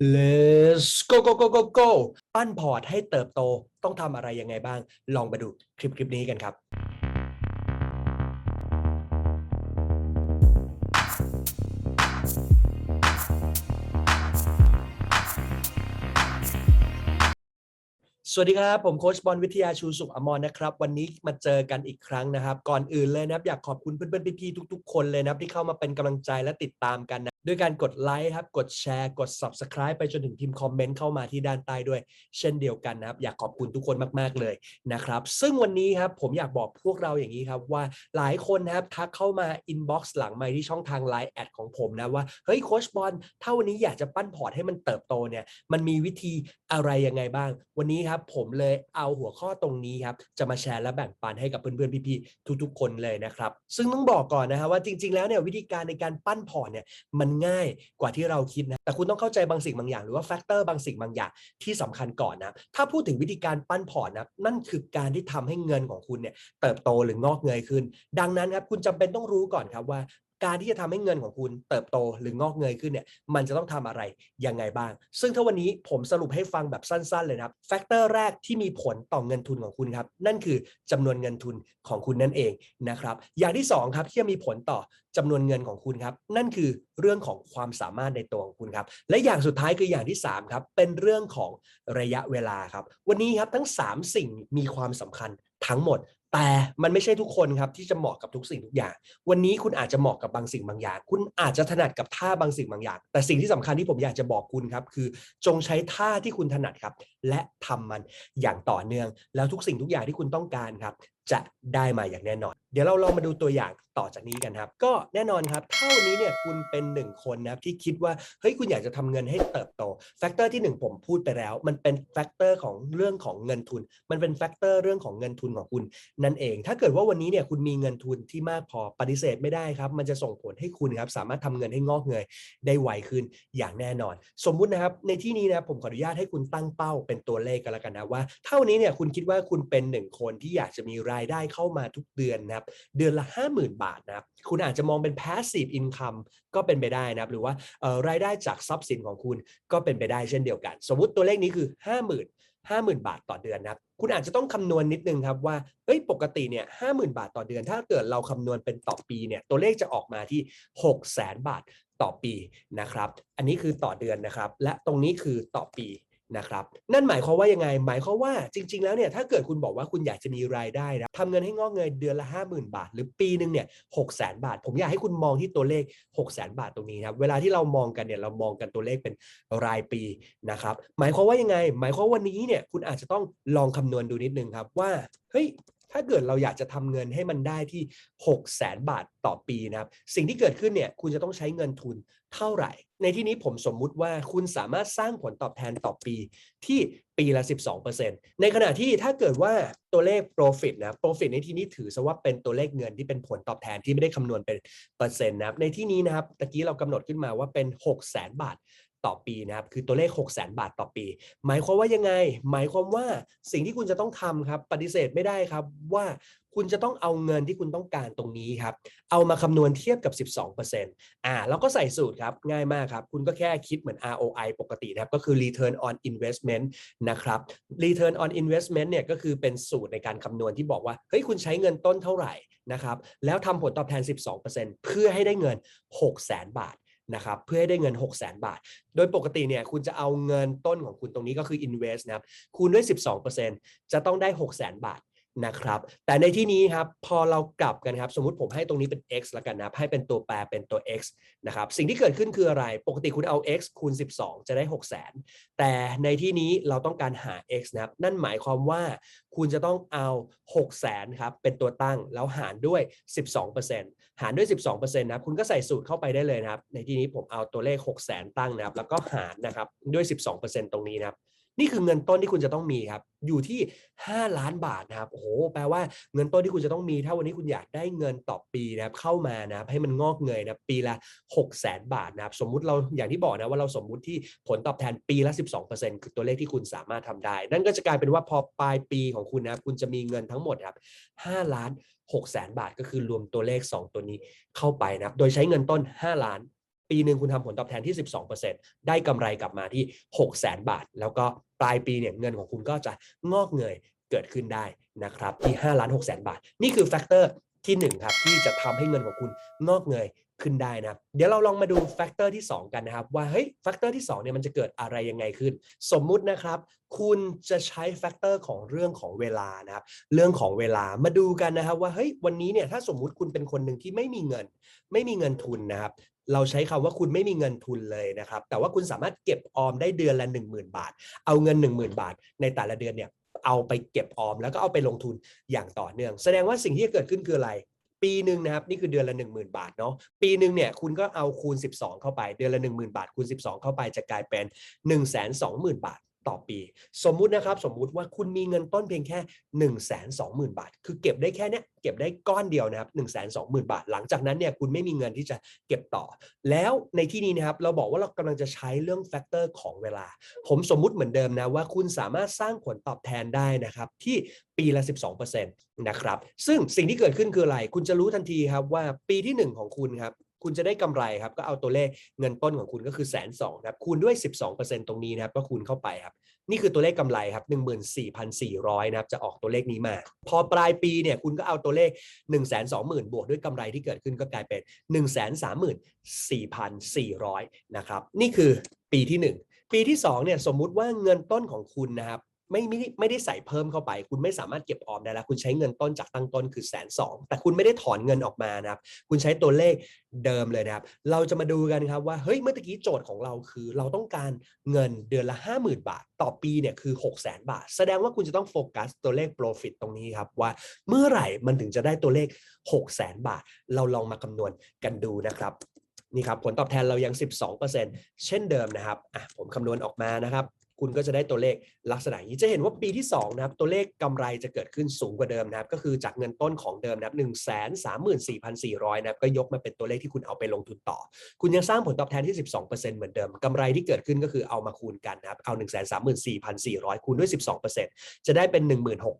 Let's go go go go go ปั้นพอร์ตให้เติบโตต้องทำอะไรยังไงบ้าง ลองมาดูคลิปคลิปนี้กันครับ สวัสดีครับ ผมโค้ชบอลวิทยาชูสุขอมรนะครับ วันนี้มาเจอกันอีกครั้งนะครับ ก่อนอื่นเลยนะครับ อยากขอบคุณเพื่อนๆพี่ๆทุก ๆ คนเลยนะครับ ที่เข้ามาเป็นกำลังใจและติดตามกันนะด้วยการกดไลค์ครับ กดแชร์ กด subscribe ไปจนถึงพิมคอมเมนต์เข้ามาที่ด้านใต้ด้วย เช่นเดียวกันนะครับ อยากขอบคุณทุกคนมากๆเลยนะครับ ซึ่งวันนี้ครับผมอยากบอกพวกเราอย่างนี้ครับว่าหลายคนนะครับทักเข้ามา inbox หลังไมค์ที่ช่องทาง Line แอดของผมนะว่าเฮ้ยโค้ชบอลถ้าวันนี้อยากจะปั้นพอร์ตให้มันเติบโตเนี่ยมันมีวิธีอะไรยังไงบ้าง วันนี้ครับผมเลยเอาหัวข้อตรงนี้ครับจะมาแชร์และแบ่งปันให้กับเพื่อนๆพี่ๆทุกๆ คนเลยนะครับ ซึ่งต้องบอกก่อนนะครับว่าจริง ๆแล้วเนี่ยวิธีการในการปั้นพอร์ตเนี่ยมันง่ายกว่าที่เราคิดนะแต่คุณต้องเข้าใจบางสิ่งบางอย่าง หรือว่าแฟกเตอร์บางสิ่งบางอย่างที่สำคัญก่อนนะถ้าพูดถึงวิธีการปั้นพอร์ตนะนั่นคือการที่ทำให้เงินของคุณเนี่ยเติบโตหรืองอกเงยขึ้น ดังนั้นครับคุณจำเป็นต้องรู้ก่อนครับว่า การที่จะทำให้เงินของคุณเติบโตหรืองอกเงยขึ้นเนี่ยมันจะต้องทำอะไรยังไงบ้าง ซึ่งถ้าวันนี้ผมสรุปให้ฟังแบบสั้นๆเลยนะครับแฟกเตอร์แรกที่มีผลต่อเงินทุนของคุณครับ นั่นคือจำนวนเงินทุนของคุณนั่นเองนะครับอย่างที่สองครับที่จะมีผลต่อจำนวนเงินของคุณครับ นั่นคือเรื่องของความสามารถในตัวของคุณครับ และอย่างสุดท้ายคืออย่างที่สามครับเป็นเรื่องของระยะเวลาครับ วันนี้ครับทั้งสามสิ่งมีความสำคัญทั้งหมด แต่มันไม่ใช่ทุกคนครับที่จะเหมาะกับทุกสิ่งทุกอย่าง วันนี้คุณอาจจะเหมาะกับบางสิ่งบางอย่าง คุณอาจจะถนัดกับท่าบางสิ่งบางอย่าง แต่สิ่งที่สำคัญที่ผมอยากจะบอกคุณครับคือ จงใช้ท่าที่คุณถนัดครับ และทำมันอย่างต่อเนื่อง แล้วทุกสิ่งทุกอย่างที่คุณต้องการครับ จะได้มาอย่างแน่นอน เดี๋ยวเราลองมาดูตัวอย่างต่อจากนี้กันครับ ก็แน่นอนครับ เท่านี้เนี่ยคุณเป็นหนึ่งคนนะครับที่คิดว่าเฮ้ยคุณอยากจะทำเงินให้เติบโตแฟกเตอร์ที่หนึ่งผมพูดไปแล้ว มันเป็นแฟกเตอร์ของเรื่องของเงินทุน มันเป็นแฟกเตอร์เรื่องของเงินทุนของคุณนั่นเอง ถ้าเกิดว่าวันนี้เนี่ยคุณมีเงินทุนที่มากพอปฏิเสธไม่ได้ครับ มันจะส่งผลให้คุณครับสามารถทำเงินให้งอกเงยได้ไวขึ้นอย่างแน่นอน สมมุตินะครับในที่นี้นะผมขออนุญาตให้คุณตั้งเป้าเป็นตัวเลขกันแล้วกันนะว่า เท่านี้เนี่ยคุณคิดว่าคุณเป็นหนึ่งคนที่อยากจะมีรายได้เข้ามาทุกเดือนนะครับเดือนละ 50,000 บาทนะครับคุณอาจจะมองเป็น passive income ก็เป็นไปได้นะครับหรือว่ารายได้จากทรัพย์สินของคุณก็เป็นไปได้เช่นเดียวกัน สมมติตัวเลขนี้คือ 50,000 50,000 บาทต่อเดือนนะครับคุณอาจจะต้องคำนวณนิดนึงครับว่าเอ้ยปกติเนี่ย50,000บาทต่อเดือน ถ้าเกิดเราคำนวณเป็นต่อปีเนี่ยตัวเลขจะออกมาที่600,000 บาทต่อปีนะครับ อันนี้คือต่อเดือนนะครับ และตรงนี้คือต่อปี นะครับนั่นหมายความว่ายังไง หมายความว่าจริง ๆ แล้วเนี่ยถ้าเกิดคุณบอกว่าคุณอยากจะมีรายได้นะทำเงินให้งอกเงินเดือนละ 50,000 บาท หรือปีหนึ่งเนี่ยหกแสนบาท ผมอยากให้คุณมองที่ตัวเลข6กแสนบาทตรงนี้นะครับเวลาที่เรามองกันเนี่ยเรามองกันตัวเลขเป็นรายปีนะครับหมายความว่ายังไง หมายความว่าวันนี้เนี่ยคุณอาจจะต้องลองคำนวณดูนิดนึงครับว่าเฮ้ย ถ้าเกิดเราอยากจะทำเงินให้มันได้ที่ 6 0แสนบาทต่อปีนะครับ สิ่งที่เกิดขึ้นเนี่ยคุณจะต้องใช้เงินทุนเท่าไหร่ ในที่นี้ผมสมมุติว่าคุณสามารถสร้างผลตอบแทนต่อปีที่ปีละ 12%ในขณะที่ถ้าเกิดว่าตัวเลข profit นะ profit ในที่นี้ถือซะว่าเป็นตัวเลขเงินที่เป็นผลตอบแทนที่ไม่ได้คำนวณเป็นเปอร์เซ็นต์นะครับในที่นี้นะครับตะกี้เรากำหนดขึ้นมาว่าเป็น 6 0แสนบาท ต่อปีนะครับคือตัวเลข6 0 0 0 0 0 บาทต่อปี หมายความว่ายังไง หมายความว่าสิ่งที่คุณจะต้องทำครับปฏิเสธไม่ได้ครับว่าคุณจะต้องเอาเงินที่คุณต้องการตรงนี้ครับ เอามาคำนวณเทียบกับ 12%อ่าแล้วก็ใส่สูตรครับง่ายมากครับ คุณก็แค่คิดเหมือน ROI ปกตินะครับ ก็คือ Return on Investment นะครับ Return on Investment เนี่ยก็คือเป็นสูตรในการคำนวณที่บอกว่า เฮ้ย คุณใช้เงินต้นเท่าไหร่นะครับ แล้วทำผลตอบแทน 12%เพื่อให้ได้เงิน 6 0 0 0 0 0 บาท นะครับเพื่อให้ได้เงิน 6 0 0 0 0 0 บาท โดยปกติเนี่ยคุณจะเอาเงินต้นของคุณตรงนี้ก็คือ invest นะครับคูณด้วย 12%จะต้องได้ 6 0 0 0 0 0 บาท นะครับ แต่ในที่นี้ครับพอเรากลับกันครับ สมมติผมให้ตรงนี้เป็น x แล้วกันนะให้เป็นตัวแปรเป็นตัว x นะครับ สิ่งที่เกิดขึ้นคืออะไร ปกติคุณเอา x คูณ 12 จะได้ 6 0 0 0 0 0 แต่ในที่นี้เราต้องการหา x นะครับ นั่นหมายความว่าคุณจะต้องเอา 6 0 0 0 0 0ครับ เป็นตัวตั้งแล้วหารด้วย 12%หารด้วย 12%นะครับ คุณก็ใส่สูตรเข้าไปได้เลยนะครับ ในที่นี้ผมเอาตัวเลข 6 0 0 0 0 0ตั้งนะครับ แล้วก็หารนะครับด้วย 12%ตรงนี้นะครับ นี่คือเงินต้นที่คุณจะต้องมีครับ อยู่ที่ 5 ล้านบาทนะครับโอ้โหแปลว่าเงินต้นที่คุณจะต้องมี ถ้าวันนี้คุณอยากได้เงินต่อปีนะครับเข้ามานะครับให้มันงอกเงยนะปีละ6 0แสนบาทนะครับสมมุติเราอย่างที่บอกนะว่าเราสมมุติที่ผลตอบแทนปีละ 12%คือตัวเลขที่คุณสามารถทำได้ นั่นก็จะกลายเป็นว่าพอปลายปีของคุณนะครับคุณจะมีเงินทั้งหมดครับ5ล้าน6แสนบาทก็คือรวมตัวเลข 2 ตัวนี้เข้าไปนะครับโดยใช้เงินต้น 5 ล้าน ปีหนึ่งคุณทำผลตอบแทนที่ 12%ได้กำไรกลับมาที่ 6 0แสนบาท แล้วก็ปลายปีเนี่ยเงินของคุณก็จะงอกเงยเกิดขึ้นได้นะครับที่5ล้าน6แสนบาท นี่คือแฟกเตอร์ที่1ครับที่จะทำให้เงินของคุณงอกเงย ขึ้นได้นะครับ เดี๋ยวเราลองมาดูแฟกเตอร์ที่ 2 กันนะครับ ว่าเฮ้ยแฟกเตอร์ที่2เนี่ยมันจะเกิดอะไรยังไงขึ้น สมมุตินะครับ คุณจะใช้แฟกเตอร์ของเรื่องของเวลานะครับเรื่องของเวลามาดูกันนะครับว่าเฮ้ยวันนี้เนี่ยถ้าสมมุติคุณเป็นคนหนึ่งที่ไม่มีเงิน ไม่มีเงินทุนนะครับเราใช้คำว่าคุณไม่มีเงินทุนเลยนะครับ แต่ว่าคุณสามารถเก็บออมได้เดือนละ10,000 บาท เอาเงิน 10,000 บาท ในแต่ละเดือนเนี่ยเอาไปเก็บออมแล้วก็เอาไปลงทุนอย่างต่อเนื่อง แสดงว่าสิ่งที่จะเกิดขึ้นคืออะไร ปีหนึ่งนะครับนี่คือเดือนละ 10,000 บาทเนาะปีหนึ่งเนี่ยคุณก็เอาคูณ 12 เข้าไป เดือนละ 10,000 บาทคูณ 12 เข้าไปจะกลายเป็น 120,000 บาท ต่อปี สมมุตินะครับสมมุติว่าคุณมีเงินต้นเพียงแค่ 120,000 บาท คือเก็บได้แค่เนี้ยเก็บได้ก้อนเดียวนะครับ 120,000 บาท หลังจากนั้นเนี่ยคุณไม่มีเงินที่จะเก็บต่อ แล้วในที่นี้นะครับเราบอกว่าเรากำลังจะใช้เรื่องแฟกเตอร์ของเวลา ผมสมมุติเหมือนเดิมนะว่าคุณสามารถสร้างผลตอบแทนได้นะครับที่ปีละ 12%นะครับซึ่งสิ่งที่เกิดขึ้นคืออะไร คุณจะรู้ทันทีครับว่าปีที่ 1 ของคุณครับ คุณจะได้กำไรครับก็เอาตัวเลขเงินต้นของคุณก็คือแสนสองครับคูณด้วย 12%ตรงนี้นะครับก็คูณเข้าไปครับนี่คือตัวเลขกำไรครับ14,400นะครับจะออกตัวเลขนี้มา พอปลายปีเนี่ยคุณก็เอาตัวเลข 1 2 0 0 0 0 บวกด้วยกำไรที่เกิดขึ้นก็กลายเป็น 134,400นะครับนี่คือปีที่ 1 ปีที่2เนี่ยสมมุติว่าเงินต้นของคุณนะครับ ไม่ไม่ได้ไม่ได้ใส่เพิ่มเข้าไป คุณไม่สามารถเก็บออมได้แล้วคุณใช้เงินต้นจากตั้งต้นคือแสนสองแต่คุณไม่ได้ถอนเงินออกมานะครับ คุณใช้ตัวเลขเดิมเลยนะครับ เราจะมาดูกันครับว่าเฮ้ยเมื่อกี้โจทย์ของเราคือ เราต้องการเงินเดือนละ 50,000 บาท ต่อปีเนี่ยคือ 6 0 0 0 0 0บาท แสดงว่าคุณจะต้องโฟกัสตัวเลข profit ตรงนี้ครับว่าเมื่อไหร่มันถึงจะได้ตัวเลข 6 0 0 0 0 0บาท เราลองมาคำนวณกันดูนะครับนี่ครับผลตอบแทนเรายัง 12%เช่นเดิมนะครับอะผมคำนวณออกมานะครับ คุณก็จะได้ตัวเลขลักษณะนี้จะเห็นว่าปีที่2นะครับตัวเลขกำไรจะเกิดขึ้นสูงกว่าเดิมนะครับก็คือจากเงินต้นของเดิมนะครับ1 3 4 4 0 0นะครับก็ยกมาเป็นตัวเลขที่คุณเอาไปลงทุนต่อ คุณยังสร้างผลตอบแทนที่ 12%เหมือนเดิมกำไรที่เกิดขึ้นก็คือเอามาคูณกันนะครับเอา1 3 4 4 0 0คูณด้วย 12%จะได้เป็น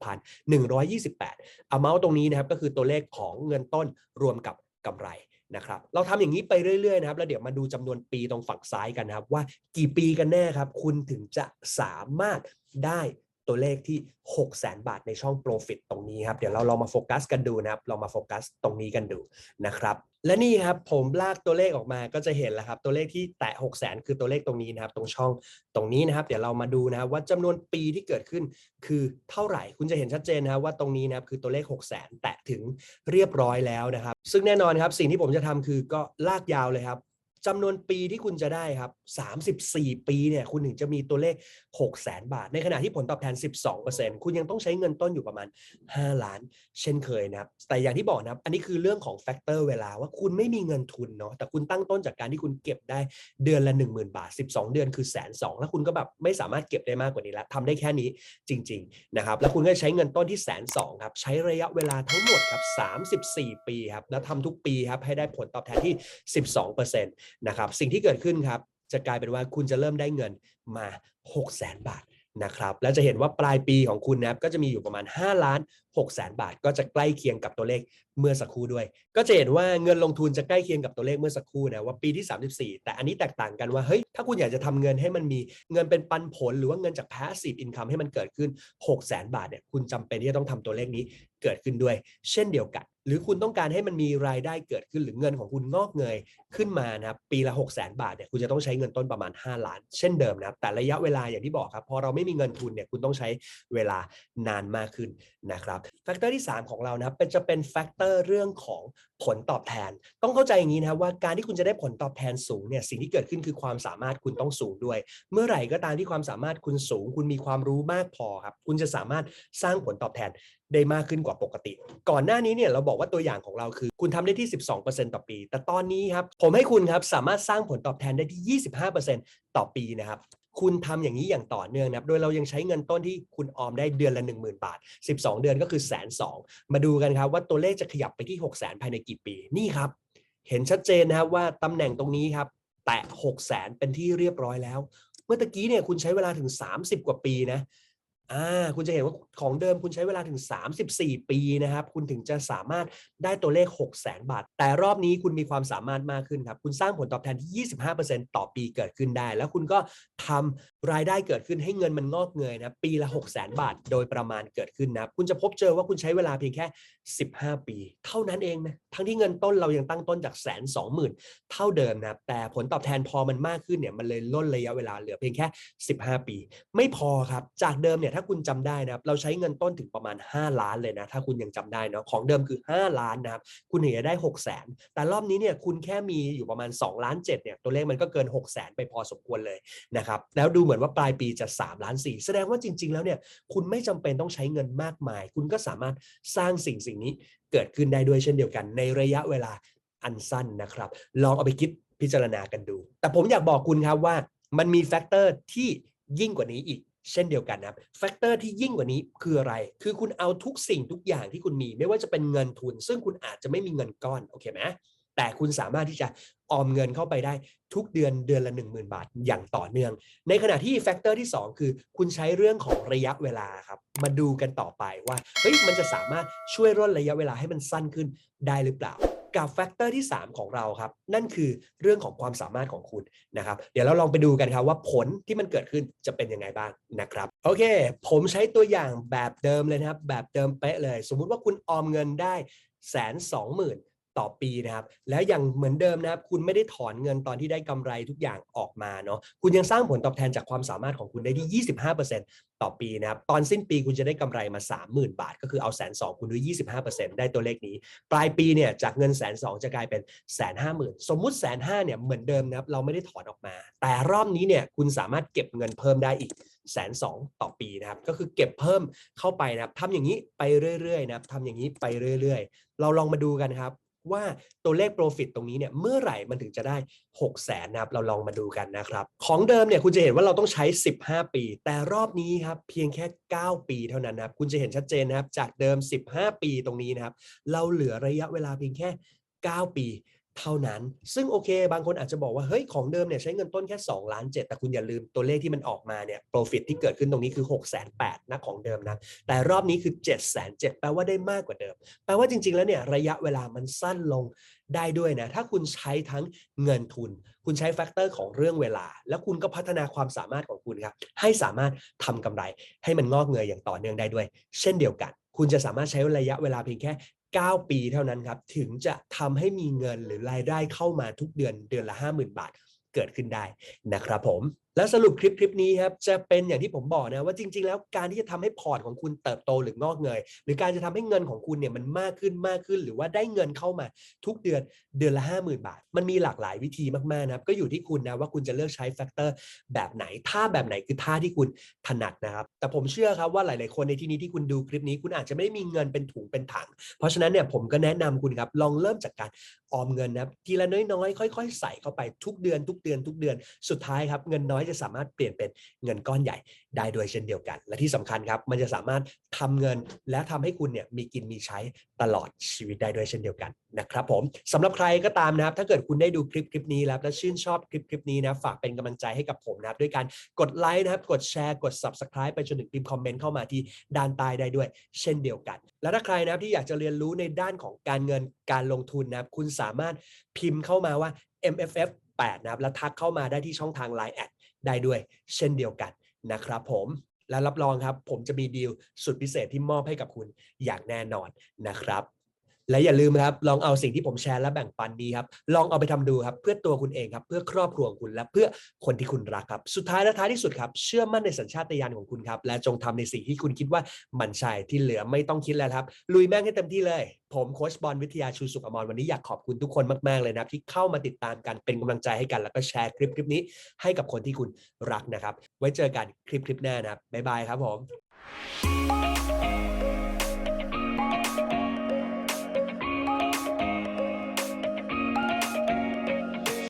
16,128 amount ตรงนี้นะครับก็คือตัวเลขของเงินต้นรวมกับกำไร นะครับเราทำอย่างนี้ไปเรื่อยๆนะครับแล้วเดี๋ยวมาดูจำนวนปีตรงฝั่งซ้ายกันนะครับ ว่ากี่ปีกันแน่ครับ คุณถึงจะสามารถได้ตัวเลขที่ 6 0แสนบาทในช่อง profit ตรงนี้ครับ เดี๋ยวเราลองมาโฟกัสกันดูนะครับ เรามาโฟกัสตรงนี้กันดูนะครับ และนี่ครับผมลากตัวเลขออกมาก็จะเห็นแล้วครับ ตัวเลขที่แตะ 6 0 0 0 0คือตัวเลขตรงนี้นะครับ ตรงช่องตรงนี้นะครับ เดี๋ยวเรามาดูนะครับว่าจำนวนปีที่เกิดขึ้นคือเท่าไหร่คุณจะเห็นชัดเจนนะครับว่าตรงนี้นะครับคือตัวเลข 6 0 0 0 0 0แตะถึงเรียบร้อยแล้วนะครับ ซึ่งแน่นอนครับสิ่งที่ผมจะทำคือก็ลากยาวเลยครับ จำนวนปีที่คุณจะได้ครับ 34 ปีเนี่ยคุณถึงจะมีตัวเลข 6 0 0 0 0 0บาท ในขณะที่ผลตอบแทน 12%คุณยังต้องใช้เงินต้นอยู่ประมาณ 5 ล้าน เช่นเคยนะครับ แต่อย่างที่บอกนะครับ อันนี้คือเรื่องของแฟกเตอร์เวลาว่าคุณไม่มีเงินทุนเนาะแต่คุณตั้งต้นจากการที่คุณเก็บได้เดือนละ 10,000 บาท 12 เดือนคือแสนสองแล้วคุณก็แบบไม่สามารถเก็บได้มากกว่านี้แล้วทำได้แค่นี้จริงๆนะครับแล้วคุณก็ใช้เงินต้นที่แสนสองครับใช้ระยะเวลาทั้งหมดครับ34 ปีครับแล้วทำทุกปีครับให้ได้ผลตอบแทนที่ 12%นนะครับสิ่งที่เกิดขึ้นครับจะกลายเป็นว่าคุณจะเริ่มได้เงินมา 6 0 0 0 0 0 บาทนะครับ แล้วจะเห็นว่าปลายปีของคุณนะครับก็จะมีอยู่ประมาณ 5 ล้าน 6แสนบาทก็จะใกล้เคียงกับตัวเลขเมื่อสักครู่ด้วย ก็จะเห็นว่าเงินลงทุนจะใกล้เคียงกับตัวเลขเมื่อสักครู่นะว่าปีที่ 34 แต่อันนี้แตกต่างกันว่าเฮ้ยถ้าคุณอยากจะทำเงินให้มันมีเงินเป็นปันผล หรือว่าเงินจาก passive income ให้มันเกิดขึ้น6แสนบาทเนี่ยคุณจำเป็นที่จะต้องทำตัวเลขนี้เกิดขึ้นด้วย เช่นเดียวกัน หรือคุณต้องการให้มันมีรายได้เกิดขึ้นหรือเงินของคุณงอกเงยขึ้นมานะครับปีละ 6 0 0 0 0บาทเนี่ยคุณจะต้องใช้เงินต้นประมาณ 5 ล้าน เช่นเดิมนะครับแต่ระยะเวลาอย่างที่บอกครับพอเราไม่มีเงินทุนเนี่ยคุณต้องใช้เวลานานมากขึ้นนะครับแฟกเตอร์ที่ 3 ของเรานะครับเป็นจะเป็นแฟกเตอร์เรื่องของผลตอบแทน ต้องเข้าใจอย่างนี้นะครับว่าการที่คุณจะได้ผลตอบแทนสูงเนี่ยสิ่งที่เกิดขึ้นคือความสามารถคุณต้องสูงด้วย เมื่อไหร่ก็ตามที่ความสามารถคุณสูง คุณมีความรู้มากพอครับคุณจะสามารถสร้างผลตอบแทนได้มากขึ้นกว่าปกติ ก่อนหน้านี้เนี่ยเราบอกว่าตัวอย่างของเราคือ คุณทำได้ที่ 12%ต่อปี แต่ตอนนี้ครับผมให้คุณครับสามารถสร้างผลตอบแทนได้ที่ 25%ต่อปีนะครับ คุณทำอย่างนี้อย่างต่อเนื่องนะครับโดยเรายังใช้เงินต้นที่คุณออมได้เดือนละ 10,000 บาท 12 เดือนก็คือแสนสองมาดูกันครับว่าตัวเลขจะขยับไปที่ 6 0 0 0 0 0ภายในกี่ปีนี่ครับ เห็นชัดเจนนะครับว่าตำแหน่งตรงนี้ครับแตะ6 0 0 0 0 0 เป็นที่เรียบร้อยแล้ว เมื่อตะกี้เนี่ยคุณใช้เวลาถึง 30 กว่าปีนะ อ่าคุณจะเห็นว่าของเดิมคุณใช้เวลาถึง 34 ปีนะครับ คุณถึงจะสามารถได้ตัวเลข 6 0 0 0 0 0บาท แต่รอบนี้คุณมีความสามารถมากขึ้นครับ คุณสร้างผลตอบแทนที่ 25%ต่อปีเกิดขึ้นได้ แล้วคุณก็ทำรายได้เกิดขึ้นให้เงินมันงอกเงยนะปีละ 6 0 0 0 0 0บาทโดยประมาณเกิดขึ้นนะคุณจะพบเจอว่าคุณใช้เวลาเพียงแค่ 15 ปี เท่านั้นเองนะทั้งที่เงินต้นเรายังตั้งต้นจากแสนสองหมื่นเท่าเดิมนะแต่ผลตอบแทนพอมันมากขึ้นเนี่ยมันเลยล่นระยะเวลาเหลือเพียงแค่ 15 ปี ไม่พอครับจากเดิมเนี่ยถ้าคุณจำได้นะครับเราใช้เงินต้นถึงประมาณ 5 ล้านเลยนะถ้าคุณยังจำได้เนาะของเดิมคือ 5 ล้านนะครับคุณถึงจะได้ 6 0 0 0 0 0แต่รอบนี้เนี่ยคุณแค่มีอยู่ประมาณ2ล้าน7เนี่ยตัวเลขมันก็เกิน 6 0 0 0 0 0ไปพอสมควรเลยนะครับแล้วดูเหมือนว่าปลายปีจะ3ล้าน4แสดงว่าจริง ๆ แล้วเนี่ยคุณไม่จำเป็นต้องใช้เงินมากมาย คุณก็สามารถสร้างสิ่งสิ่งนี้เกิดขึ้นได้ด้วยเช่นเดียวกัน ในระยะเวลาอันสั้นนะครับ ลองเอาไปคิดพิจารณากันดู แต่ผมอยากบอกคุณครับว่ามันมีแฟกเตอร์ที่ยิ่งกว่านี้อีก เช่นเดียวกันนะครับแฟกเตอร์ที่ยิ่งกว่านี้คืออะไร คือคุณเอาทุกสิ่งทุกอย่างที่คุณมี ไม่ว่าจะเป็นเงินทุน ซึ่งคุณอาจจะไม่มีเงินก้อนโอเคไหมแต่คุณสามารถที่จะออมเงินเข้าไปได้ทุกเดือนเดือนละ 1 0,000 บาทอย่างต่อเนื่อง ในขณะที่แฟกเตอร์ที่ 2 คือ คุณใช้เรื่องของระยะเวลาครับ มาดูกันต่อไปว่าเฮ้ยมันจะสามารถช่วยร่นระยะเวลาให้มันสั้นขึ้นได้หรือเปล่า กับแฟกเตอร์ที่ 3 ของเราครับ นั่นคือเรื่องของความสามารถของคุณนะครับ เดี๋ยวเราลองไปดูกันครับว่าผลที่มันเกิดขึ้นจะเป็นยังไงบ้างนะครับ โอเค ผมใช้ตัวอย่างแบบเดิมเลยนะครับ แบบเดิมเป๊ะเลย สมมุติว่าคุณออมเงินได้แสนสองหมื่น ต่อปีนะครับ แล้วอย่างเหมือนเดิมนะครับ คุณไม่ได้ถอนเงินตอนที่ได้กำไรทุกอย่างออกมาเนาะคุณยังสร้างผลตอบแทนจากความสามารถของคุณได้ที่ 25%ต่อปีนะครับ ตอนสิ้นปีคุณจะได้กำไรมา 30,000 บาท ก็คือเอาแสนสองคุณด้วย 25%ได้ตัวเลขนี้ ปลายปีเนี่ยจากเงินแสนสองจะกลายเป็นแสนห้าหมื่นสมมุติแสนห้าเนี่ยเหมือนเดิมนะครับเราไม่ได้ถอนออกมา แต่รอบนี้เนี่ยคุณสามารถเก็บเงินเพิ่มได้อีกแสนสองต่อปีนะครับ ก็คือเก็บเพิ่มเข้าไปนะครับทำอย่างนี้ไปเรื่อยๆนะครับทำอย่างนี้ไปเรื่อย ๆ เราลองมาดูกันครับ ว่าตัวเลข profit ตรงนี้เนี่ยเมื่อไหร่มันถึงจะได้ 6 0แสนนะครับเราลองมาดูกันนะครับ ของเดิมเนี่ยคุณจะเห็นว่าเราต้องใช้ 15 ปี แต่รอบนี้ครับเพียงแค่ 9 ปีเท่านั้นนะครับ คุณจะเห็นชัดเจนนะครับ จากเดิม 15 ปีตรงนี้นะครับ เราเหลือระยะเวลาเพียงแค่ 9 ปี เท่านั้น ซึ่งโอเค บางคนอาจจะบอกว่าเฮ้ยของเดิมเนี่ยใช้เงินต้นแค่2ล้าน7แต่คุณอย่าลืมตัวเลขที่มันออกมาเนี่ย profit ที่เกิดขึ้นตรงนี้คือ6 8 0 0 0นะของเดิมนะ แต่รอบนี้คือ7 7 0 0 0แปลว่าได้มากกว่าเดิม แปลว่าจริง ๆ แล้วเนี่ยระยะเวลามันสั้นลงได้ด้วยนะ ถ้าคุณใช้ทั้งเงินทุน คุณใช้แฟกเตอร์ของเรื่องเวลา แล้วคุณก็พัฒนาความสามารถของคุณครับให้สามารถทำกำไรให้มันงอกเงยอย่างต่อเนื่องได้ด้วย เช่นเดียวกัน คุณจะสามารถใช้ระยะเวลาเพียงแค่ 9 ปีเท่านั้นครับ ถึงจะทำให้มีเงินหรือรายได้เข้ามาทุกเดือนเดือนละ 50,000 บาทเกิดขึ้นได้นะครับผม แล้วสรุปคลิปคลิปนี้ครับจะเป็นอย่างที่ผมบอกนะว่าจริง ๆ แล้วการที่จะทำให้พอร์ตของคุณเติบโตหรืองอกเงย หรือการจะทำให้เงินของคุณเนี่ยมันมากขึ้นมากขึ้น หรือว่าได้เงินเข้ามาทุกเดือนเดือนละ 50,000 บาท มันมีหลากหลายวิธีมากๆนะครับก็อยู่ที่คุณนะว่าคุณจะเลือกใช้แฟกเตอร์แบบไหนท่าแบบไหนคือท่าที่คุณถนัดนะครับแต่ผมเชื่อครับว่าหลาย ๆ คนในที่นี้ที่คุณดูคลิปนี้คุณอาจจะไม่ได้มีเงินเป็นถุงเป็นถัง เพราะฉะนั้นเนี่ยผมก็แนะนำคุณครับลองเริ่มจากการออมเงินนะครับทีละน้อยๆ ค่อย ๆ ใส่เข้าไปทุกเดือนทุกเดือนทุกเดือนสุดท้ายครับเงินน้อยจะสามารถเปลี่ยนเป็นเงินก้อนใหญ่ได้ด้วยเช่นเดียวกัน และที่สำคัญครับ มันจะสามารถทำเงินและทำให้คุณเนี่ยมีกินมีใช้ตลอดชีวิตได้ด้วยเช่นเดียวกันนะครับผมสำหรับใครก็ตามนะครับ ถ้าเกิดคุณได้ดูคลิปคลิปนี้แล้วและชื่นชอบคลิปคลิปนี้นะฝากเป็นกำลังใจให้กับผมนะครับด้วยการกดไลค์นะครับกดแชร์กด subscribe ไปจนถึงพิมพ์คอมเมนต์เข้ามาที่ด้านใต้ได้ด้วย เช่นเดียวกัน แล้วถ้าใครนะครับที่อยากจะเรียนรู้ในด้านของการเงินการลงทุนนะครับคุณสามารถพิมพ์เข้ามาว่า MFF 8นะครับแล้วทักเข้ามาได้ที่ช่องทาง Line แอด ได้ด้วย เช่นเดียวกันนะครับผมและรับรองครับ ผมจะมีดีลสุดพิเศษที่มอบให้กับคุณอย่างแน่นอนนะครับ และอย่าลืมครับ ลองเอาสิ่งที่ผมแชร์และแบ่งปันนี้ครับ ลองเอาไปทำดูครับ เพื่อตัวคุณเองครับ เพื่อครอบครัวของคุณและเพื่อคนที่คุณรักครับ สุดท้ายและท้ายที่สุดครับ เชื่อมั่นในสัญชาตญาณของคุณครับ และจงทำในสิ่งที่คุณคิดว่ามันใช่ที่เหลือไม่ต้องคิดแล้วครับ ลุยแม่งให้เต็มที่เลย ผมโค้ชบอลวิทยาชูสุขอมรวันนี้อยากขอบคุณทุกคนมากๆเลยนะครับ ที่เข้ามาติดตามกันเป็นกำลังใจให้กัน แล้วก็แชร์คลิปคลิปนี้ ให้กับคนที่คุณรักนะครับ ไว้เจอกันคลิปคลิปหน้านะครับบ๊ายบายครับผม